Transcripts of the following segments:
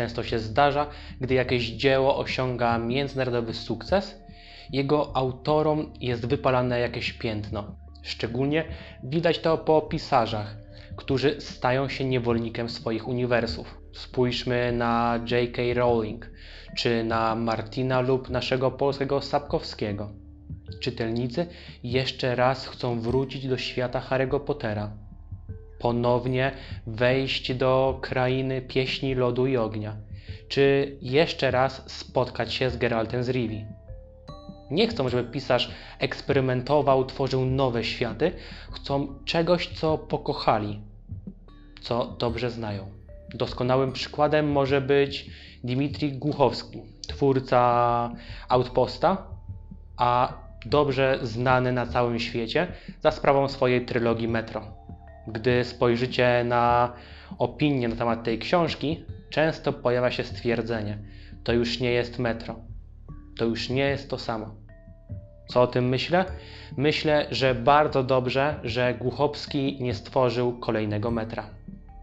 Często się zdarza, gdy jakieś dzieło osiąga międzynarodowy sukces, jego autorom jest wypalane jakieś piętno. Szczególnie widać to po pisarzach, którzy stają się niewolnikiem swoich uniwersów. Spójrzmy na J.K. Rowling, czy na Martina lub naszego polskiego Sapkowskiego. Czytelnicy jeszcze raz chcą wrócić do świata Harry'ego Pottera. Ponownie wejść do krainy pieśni lodu i ognia. Czy jeszcze raz spotkać się z Geraltem z Rivii. Nie chcą, żeby pisarz eksperymentował, tworzył nowe światy. Chcą czegoś, co pokochali, co dobrze znają. Doskonałym przykładem może być Dmitrij Głuchowski, twórca Outposta, a dobrze znany na całym świecie za sprawą swojej trylogii Metro. Gdy spojrzycie na opinie na temat tej książki, często pojawia się stwierdzenie: To już nie jest Metro. To już nie jest to samo. Co o tym myślę? Myślę, że bardzo dobrze, że Głuchowski nie stworzył kolejnego metra.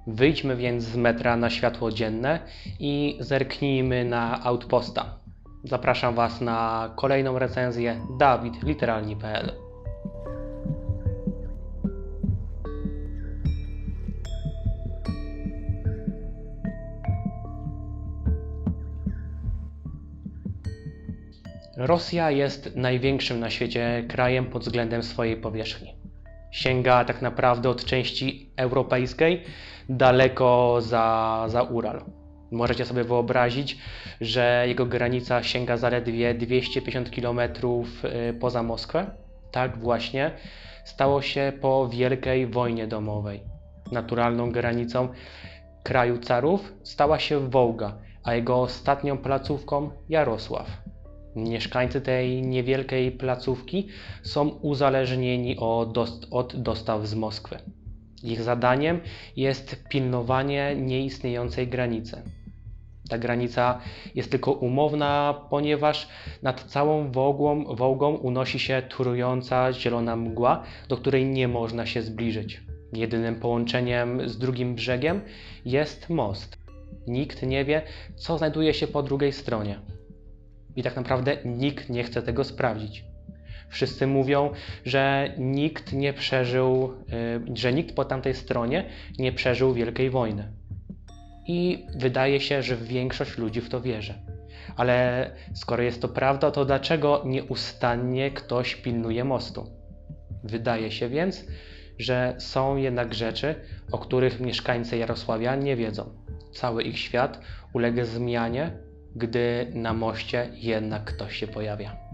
Wyjdźmy więc z metra na światło dzienne i zerknijmy na Outposta. Zapraszam Was na kolejną recenzję dawidliteralni.pl Rosja jest największym na świecie krajem pod względem swojej powierzchni. Sięga tak naprawdę od części europejskiej daleko za, za Ural. Możecie sobie wyobrazić, że jego granica sięga zaledwie 250 km y, poza Moskwę. Tak właśnie stało się po Wielkiej Wojnie Domowej. Naturalną granicą kraju carów stała się Wołga, a jego ostatnią placówką Jarosław. Mieszkańcy tej niewielkiej placówki są uzależnieni od dostaw z Moskwy. Ich zadaniem jest pilnowanie nieistniejącej granicy. Ta granica jest tylko umowna, ponieważ nad całą Wołgą, Wołgą unosi się trująca zielona mgła, do której nie można się zbliżyć. Jedynym połączeniem z drugim brzegiem jest most. Nikt nie wie, co znajduje się po drugiej stronie. I tak naprawdę nikt nie chce tego sprawdzić. Wszyscy mówią, że nikt nie przeżył, y, że nikt po tamtej stronie nie przeżył Wielkiej Wojny. I wydaje się, że większość ludzi w to wierzy. Ale skoro jest to prawda, to dlaczego nieustannie ktoś pilnuje mostu? Wydaje się więc, że są jednak rzeczy, o których mieszkańcy Jarosławia nie wiedzą. Cały ich świat ulega zmianie, gdy na moście jednak ktoś się pojawia.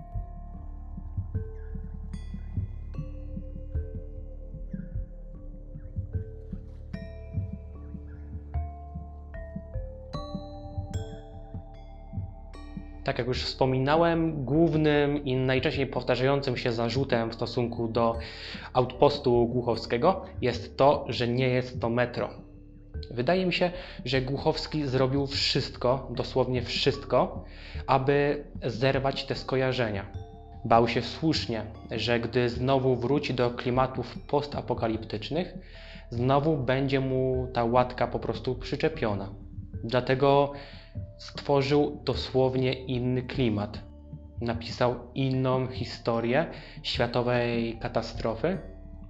Tak jak już wspominałem, głównym i najczęściej powtarzającym się zarzutem w stosunku do outpostu Głuchowskiego jest to, że nie jest to metro. Wydaje mi się, że Głuchowski zrobił wszystko, dosłownie wszystko, aby zerwać te skojarzenia. Bał się słusznie, że gdy znowu wróci do klimatów postapokaliptycznych, znowu będzie mu ta łatka po prostu przyczepiona. Dlatego stworzył dosłownie inny klimat. Napisał inną historię światowej katastrofy,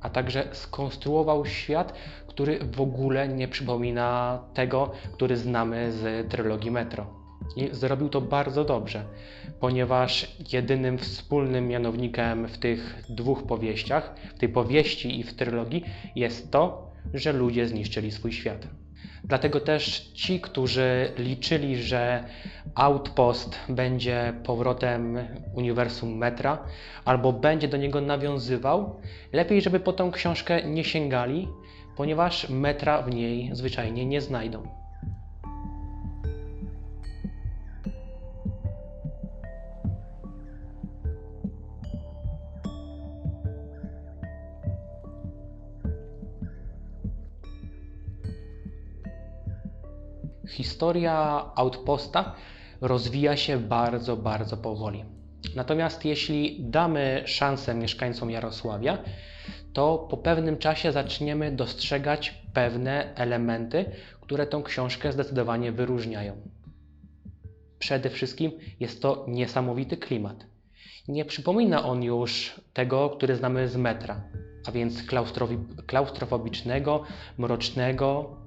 a także skonstruował świat, który w ogóle nie przypomina tego, który znamy z trylogii Metro. I zrobił to bardzo dobrze, ponieważ jedynym wspólnym mianownikiem w tych dwóch powieściach, w tej powieści i w trylogii, jest to, że ludzie zniszczyli swój świat. Dlatego też ci, którzy liczyli, że Outpost będzie powrotem uniwersum metra albo będzie do niego nawiązywał, lepiej, żeby po tą książkę nie sięgali, ponieważ metra w niej zwyczajnie nie znajdą. Historia Outposta rozwija się bardzo, bardzo powoli. Natomiast jeśli damy szansę mieszkańcom Jarosławia, to po pewnym czasie zaczniemy dostrzegać pewne elementy, które tą książkę zdecydowanie wyróżniają. Przede wszystkim jest to niesamowity klimat. Nie przypomina on już tego, który znamy z metra, a więc klaustrofobicznego, mrocznego,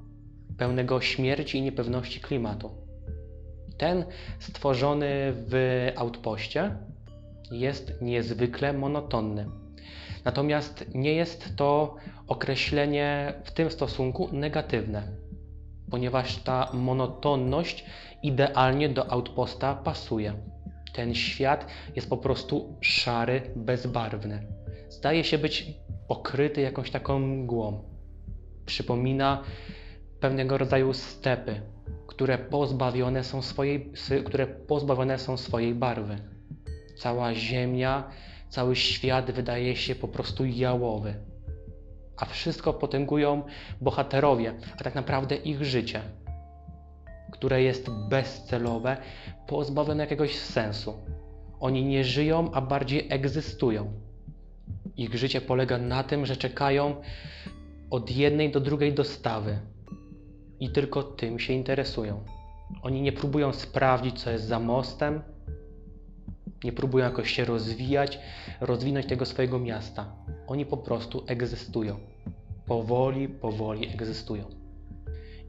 pełnego śmierci i niepewności klimatu. Ten stworzony w outpoście jest niezwykle monotonny. Natomiast nie jest to określenie w tym stosunku negatywne, ponieważ ta monotonność idealnie do outposta pasuje. Ten świat jest po prostu szary, bezbarwny. Zdaje się być okryty jakąś taką mgłą. Przypomina pewnego rodzaju stepy, które pozbawione są swojej, które pozbawione są swojej barwy. Cała ziemia, cały świat wydaje się po prostu jałowy. A wszystko potęgują bohaterowie, a tak naprawdę ich życie, które jest bezcelowe, pozbawione jakiegoś sensu. Oni nie żyją, a bardziej egzystują. Ich życie polega na tym, że czekają od jednej do drugiej dostawy i tylko tym się interesują. Oni nie próbują sprawdzić, co jest za mostem, nie próbują jakoś się rozwijać, rozwinąć tego swojego miasta. Oni po prostu egzystują. Powoli, powoli egzystują.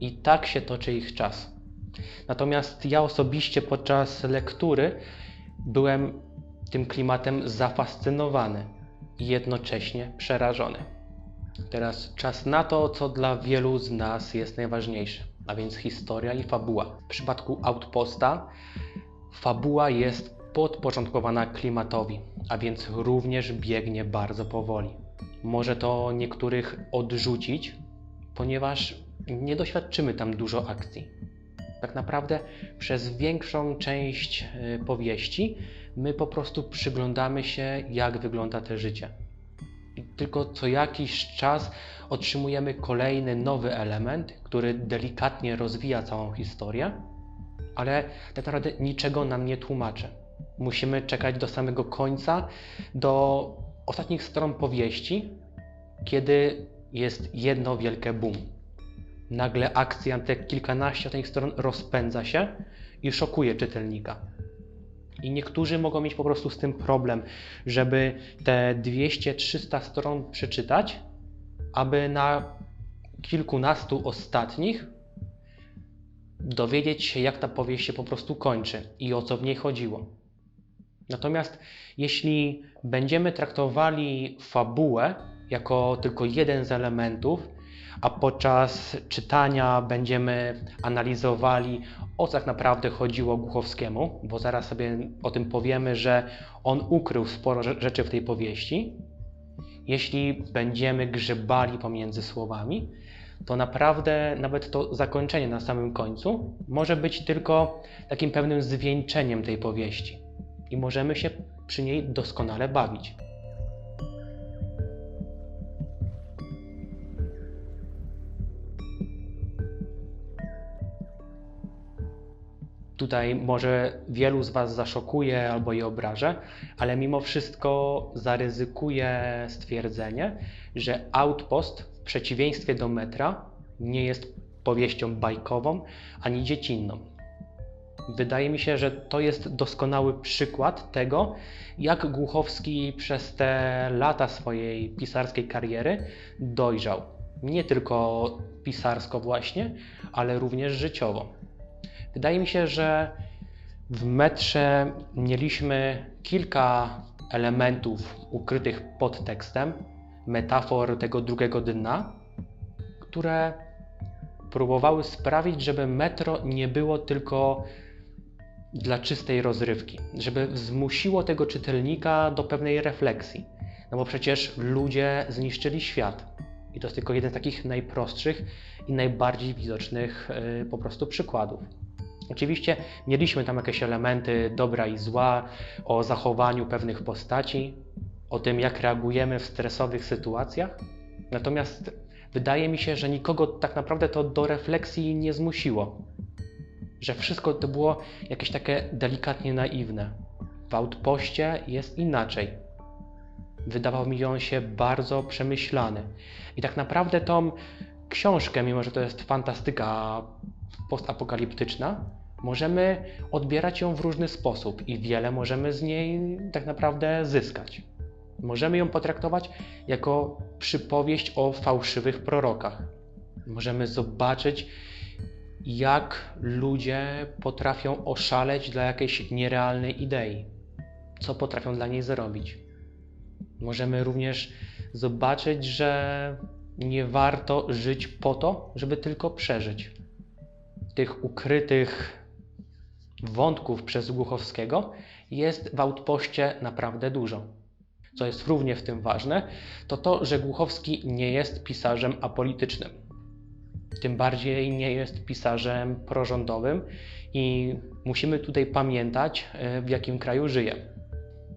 I tak się toczy ich czas. Natomiast ja osobiście podczas lektury byłem tym klimatem zafascynowany i jednocześnie przerażony. Teraz czas na to, co dla wielu z nas jest najważniejsze, a więc historia i fabuła. W przypadku Outposta fabuła jest podporządkowana klimatowi, a więc również biegnie bardzo powoli. Może to niektórych odrzucić, ponieważ nie doświadczymy tam dużo akcji. Tak naprawdę przez większą część y, powieści my po prostu przyglądamy się, jak wygląda to życie. I tylko co jakiś czas otrzymujemy kolejny nowy element, który delikatnie rozwija całą historię, ale tak naprawdę niczego nam nie tłumaczy. Musimy czekać do samego końca, do ostatnich stron powieści, kiedy jest jedno wielkie boom. Nagle akcja te kilkanaście tych stron rozpędza się i szokuje czytelnika. I niektórzy mogą mieć po prostu z tym problem, żeby te 200-300 stron przeczytać, aby na kilkunastu ostatnich dowiedzieć się, jak ta powieść się po prostu kończy i o co w niej chodziło. Natomiast jeśli będziemy traktowali fabułę jako tylko jeden z elementów, a podczas czytania będziemy analizowali, o co tak naprawdę chodziło Głuchowskiemu, bo zaraz sobie o tym powiemy, że on ukrył sporo rzeczy w tej powieści. Jeśli będziemy grzebali pomiędzy słowami, to naprawdę nawet to zakończenie na samym końcu może być tylko takim pewnym zwieńczeniem tej powieści i możemy się przy niej doskonale bawić. Tutaj może wielu z Was zaszokuje albo je obrażę, ale mimo wszystko zaryzykuję stwierdzenie, że Outpost w przeciwieństwie do metra nie jest powieścią bajkową ani dziecinną. Wydaje mi się, że to jest doskonały przykład tego, jak Głuchowski przez te lata swojej pisarskiej kariery dojrzał. Nie tylko pisarsko właśnie, ale również życiowo. Wydaje mi się, że w metrze mieliśmy kilka elementów ukrytych pod tekstem, metafor tego drugiego dna, które próbowały sprawić, żeby metro nie było tylko dla czystej rozrywki, żeby zmusiło tego czytelnika do pewnej refleksji. No bo przecież ludzie zniszczyli świat. I to jest tylko jeden z takich najprostszych i najbardziej widocznych yy, po prostu przykładów. Oczywiście mieliśmy tam jakieś elementy dobra i zła, o zachowaniu pewnych postaci, o tym, jak reagujemy w stresowych sytuacjach. Natomiast wydaje mi się, że nikogo tak naprawdę to do refleksji nie zmusiło. Że wszystko to było jakieś takie delikatnie naiwne. W outpoście jest inaczej. Wydawał mi on się bardzo przemyślany. I tak naprawdę tą książkę, mimo że to jest fantastyka postapokaliptyczna, Możemy odbierać ją w różny sposób i wiele możemy z niej tak naprawdę zyskać. Możemy ją potraktować jako przypowieść o fałszywych prorokach. Możemy zobaczyć, jak ludzie potrafią oszaleć dla jakiejś nierealnej idei, co potrafią dla niej zrobić. Możemy również zobaczyć, że nie warto żyć po to, żeby tylko przeżyć. Tych ukrytych wątków przez Głuchowskiego jest w Outpoście naprawdę dużo. Co jest równie w tym ważne, to to, że Głuchowski nie jest pisarzem apolitycznym. Tym bardziej nie jest pisarzem prorządowym i musimy tutaj pamiętać, e, w jakim kraju żyjemy.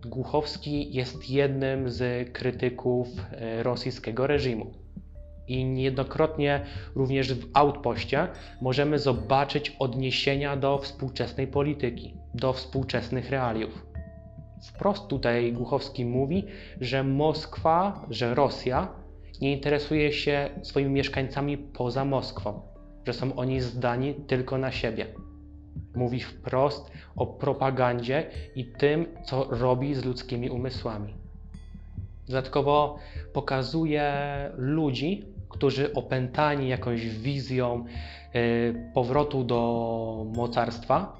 Głuchowski jest jednym z krytyków e, rosyjskiego reżimu. I niejednokrotnie również w Outpoście możemy zobaczyć odniesienia do współczesnej polityki, do współczesnych realiów. Wprost tutaj Głuchowski mówi, że Moskwa, że Rosja nie interesuje się swoimi mieszkańcami poza Moskwą, że są oni zdani tylko na siebie. Mówi wprost o propagandzie i tym, co robi z ludzkimi umysłami. Dodatkowo pokazuje ludzi, którzy opętani jakąś wizją y, powrotu do mocarstwa,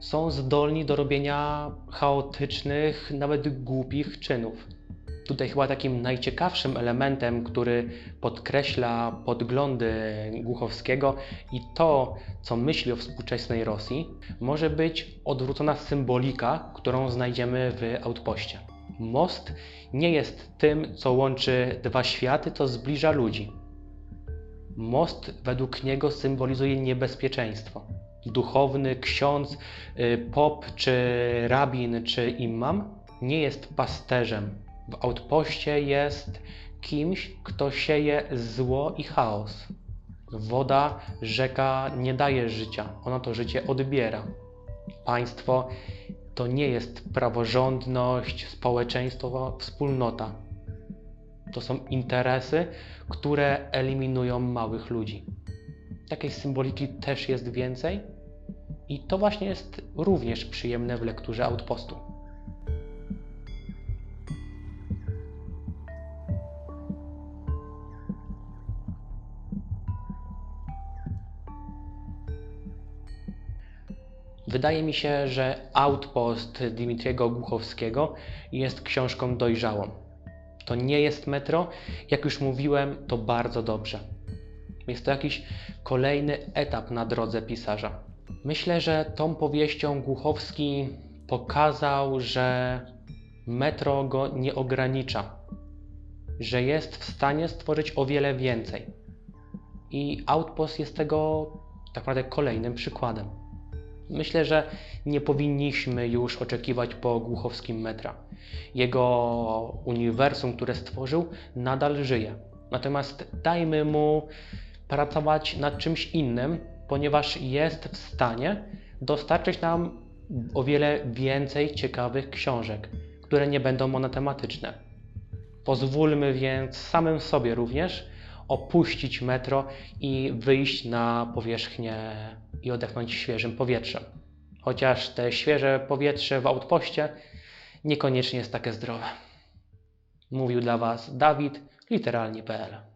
są zdolni do robienia chaotycznych, nawet głupich czynów. Tutaj chyba takim najciekawszym elementem, który podkreśla podglądy Głuchowskiego i to, co myśli o współczesnej Rosji, może być odwrócona symbolika, którą znajdziemy w Outpoście. Most nie jest tym, co łączy dwa światy, co zbliża ludzi. Most według niego symbolizuje niebezpieczeństwo. Duchowny, ksiądz, y, pop, czy rabin, czy imam nie jest pasterzem. W outpoście jest kimś, kto sieje zło i chaos. Woda, rzeka nie daje życia, ona to życie odbiera. Państwo to nie jest praworządność, społeczeństwo, wspólnota. To są interesy, które eliminują małych ludzi. Takiej symboliki też jest więcej i to właśnie jest również przyjemne w lekturze Outpostu. Wydaje mi się, że Outpost Dimitriego Głuchowskiego jest książką dojrzałą. To nie jest metro, jak już mówiłem, to bardzo dobrze. Jest to jakiś kolejny etap na drodze pisarza. Myślę, że tą powieścią Głuchowski pokazał, że metro go nie ogranicza, że jest w stanie stworzyć o wiele więcej. I Outpost jest tego tak naprawdę kolejnym przykładem. Myślę, że nie powinniśmy już oczekiwać po Głuchowskim metra. Jego uniwersum, które stworzył, nadal żyje. Natomiast dajmy mu pracować nad czymś innym, ponieważ jest w stanie dostarczyć nam o wiele więcej ciekawych książek, które nie będą monotematyczne. Pozwólmy więc samym sobie również opuścić metro i wyjść na powierzchnię i odetchnąć świeżym powietrzem. Chociaż te świeże powietrze w outpoście niekoniecznie jest takie zdrowe. Mówił dla Was Dawid, literalnie.pl.